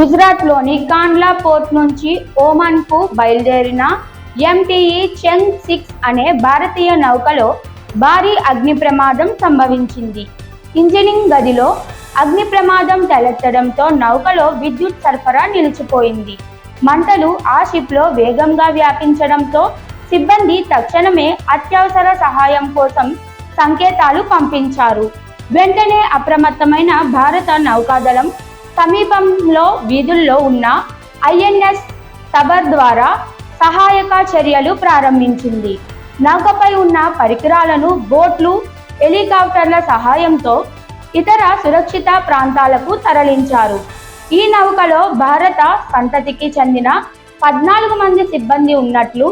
గుజరాత్లోని కాండ్లా పోర్ట్ నుంచి ఓమన్కు బయలుదేరిన ఎంటీఈ చెంగ్ సిక్స్ అనే భారతీయ నౌకలో భారీ అగ్ని ప్రమాదం సంభవించింది. ఇంజనీరింగ్ గదిలో అగ్ని ప్రమాదం తలెత్తడంతో నౌకలో విద్యుత్ సరఫరా నిలిచిపోయింది. మంటలు ఆ షిప్లో వేగంగా వ్యాపించడంతో సిబ్బంది తక్షణమే అత్యవసర సహాయం కోసం సంకేతాలు పంపించారు. వెంటనే అప్రమత్తమైన భారత నౌకాదళం సమీపంలో వీధుల్లో ఉన్న ఐఎన్ఎస్ సబర్ ద్వారా సహాయక చర్యలు ప్రారంభించింది. నౌకపై ఉన్న పరికరాలను బోట్లు హెలికాప్టర్ల సహాయంతో ఇతర సురక్షిత ప్రాంతాలకు తరలించారు. ఈ నౌకలో భారత సంతతికి చెందిన పద్నాలుగు మంది సిబ్బంది ఉన్నట్లు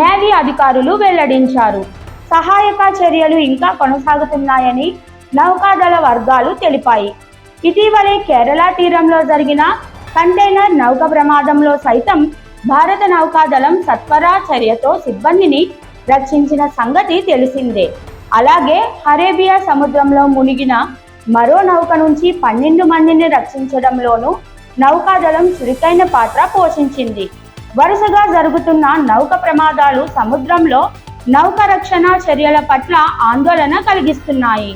నేవీ అధికారులు వెల్లడించారు. సహాయక చర్యలు ఇంకా కొనసాగుతున్నాయని నౌకాదళ వర్గాలు తెలిపాయి. ఇటీవలే కేరళ తీరంలో జరిగిన కంటైనర్ నౌక ప్రమాదంలో సైతం భారత నౌకాదళం సత్వర చర్యతో సిబ్బందిని రక్షించిన సంగతి తెలిసిందే. అలాగే అరేబియా సముద్రంలో మునిగిన మరో నౌక నుంచి పన్నెండు మందిని రక్షించడంలోనూ నౌకాదళం చురుకైన పాత్ర పోషించింది. వరుసగా జరుగుతున్న నౌక ప్రమాదాలు సముద్రంలో నౌక రక్షణ చర్యల పట్ల ఆందోళన కలిగిస్తున్నాయి.